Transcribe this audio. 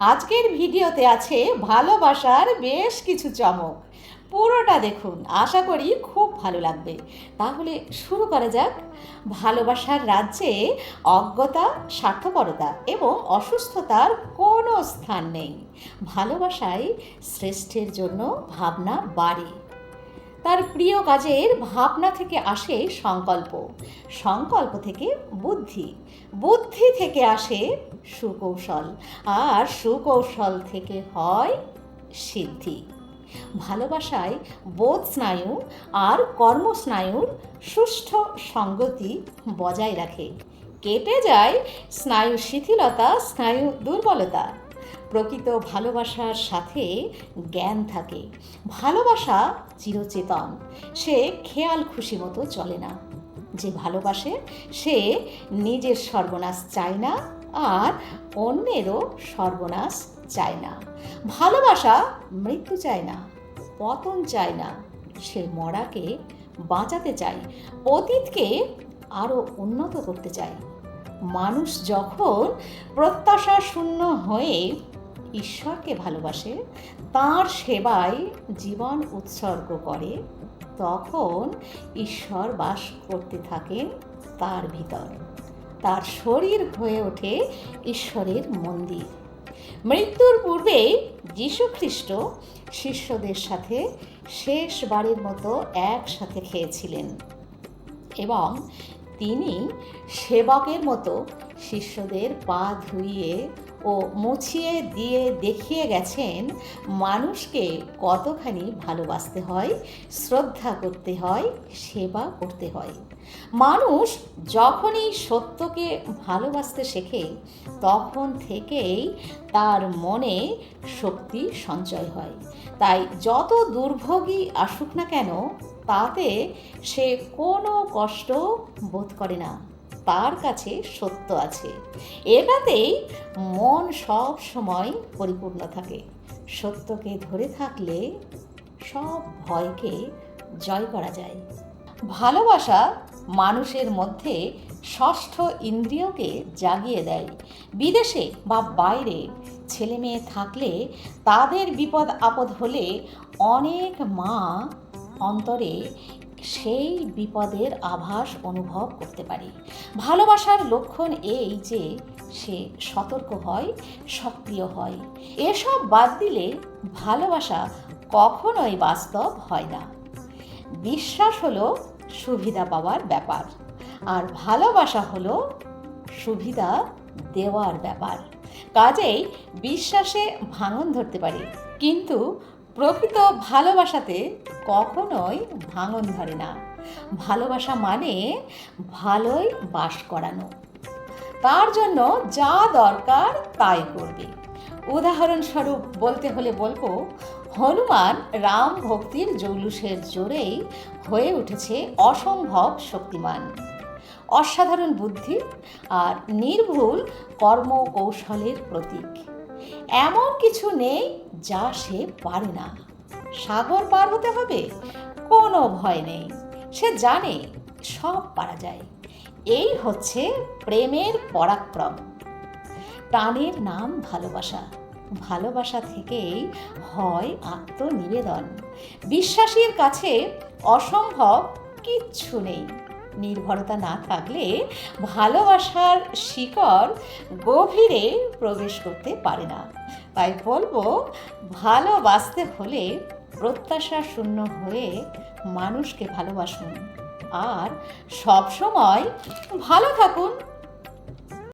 আজকের ভিডিওতে আছে ভালোবাসার বেশ কিছু চমক। পুরোটা দেখুন, আশা করি খুব ভালো লাগবে। তাহলে শুরু করা যাক। ভালোবাসার রাজ্যে অজ্ঞতা, স্বার্থপরতা এবং অসুস্থতার কোনো স্থান নেই। ভালোবাসায় শ্রেষ্ঠের জন্য ভাবনা বাড়ে। তার প্রিয় কাজের ভাবনা থেকে আসে সংকল্প। সংকল্প থেকে বুদ্ধি। বুদ্ধি থেকে আসে সুকৌশল। আর সুকৌশল থেকে হয় সিদ্ধি। ভালোবাসায় বোধ স্নায়ু আর কর্মস্নায়ুর সুষ্ঠু সঙ্গতি বজায় রাখে। কেটে যায় স্নায়ু শিথিলতা স্নায়ু দুর্বলতা। প্রকৃত ভালোবাসার সাথে জ্ঞান থাকে। ভালোবাসা চিরচেতন। সে খেয়াল খুশি মতো চলে না। যে ভালোবাসে, সে নিজের সর্বনাশ চায় না আর অন্যেরও সর্বনাশ চায় না। ভালোবাসা মৃত্যু চায় না, পতন চায় না। সে মরাকে বাঁচাতে চায়, অতীতকে আরও উন্নত করতে চায়। মানুষ যখন প্রত্যাশা শূন্য হয়ে ঈশ্বরকে ভালোবাসে, তার সেবায় জীবন উৎসর্গ করে, তখন ঈশ্বর বাস করতে থাকেন তার ভিতর। তার শরীর হয়ে ওঠে ঈশ্বরের মন্দির। মৃত্যুর পূর্বে যীশুখ্রিস্ট শিষ্যদের সাথে শেষবারের মতো একসাথে খেয়েছিলেন এবং তিনি সেবকের মতো শিষ্যদের পা ধুইয়ে ও মুছিয়ে দিয়ে দেখিয়ে গেছেন, মানুষকে কতখানি ভালোবাসতে হয়, শ্রদ্ধা করতে হয়, সেবা করতে হয়। মানুষ যখনই সত্যকে ভালোবাসতে শেখে, তখন থেকেই তার মনে শক্তি সঞ্চয় হয়। তাই যত দুর্ভোগী আসুক না কেন, তাতে সে কোনো কষ্ট বোধ করে না। তার কাছে সত্য আছে। এটাতেই মন সব সময় পরিপূর্ণ থাকে। সত্যকে ধরে থাকলে সব ভয়কে জয় করা যায়। ভালোবাসা মানুষের মধ্যে ষষ্ঠ ইন্দ্রিয়কে জাগিয়ে দেয়। বিদেশে বা বাইরে ছেলে মেয়ে থাকলে তাদের বিপদ আপদ হলে অনেক মা অন্তরে সেই বিপদের আভাস অনুভব করতে পারে। ভালোবাসার লক্ষণ এই যে সে সতর্ক হয়, সক্রিয় হয়। এসব বাদ দিলে ভালোবাসা কখনোই বাস্তব হয় না। বিশ্বাস হলো সুবিধা পাওয়ার ব্যাপার, আর ভালোবাসা হলো সুবিধা দেওয়ার ব্যাপার। কাজেই বিশ্বাসে ভাঙন ধরতে পারে, কিন্তু প্রকৃত ভালোবাসাতে কখনোই ভাঙন ধরে না। ভালোবাসা মানে ভালোই বাস করানো। তার জন্য যা দরকার তাই করবে। উদাহরণস্বরূপ বলতে হলে বলব, হনুমান রাম ভক্তির জৌলুসের জোরেই হয়ে উঠেছে অসম্ভব শক্তিমান। অসাধারণ বুদ্ধি আর নির্ভুল কর্ম কৌশলের প্রতীক। এমন কিছু নেই যা সে পারে না। সাগর পার হতে হবে, কোনো ভয় নেই। সে জানে, সব পারা যায়। এই হচ্ছে প্রেমের পরাক্রম। প্রাণের নাম ভালোবাসা। ভালোবাসা থেকেই হয় আত্মনিবেদন। বিশ্বাসীর কাছে অসম্ভব কিচ্ছু নেই। নির্ভরতা না থাকলে ভালোবাসার শিকড় গভীরে প্রবেশ করতে পারে না। তাই বলব, ভালোবাসতে হলে প্রত্যাশা শূন্য হয়ে মানুষকে ভালোবাসুন। আর সবসময় ভালো থাকুন।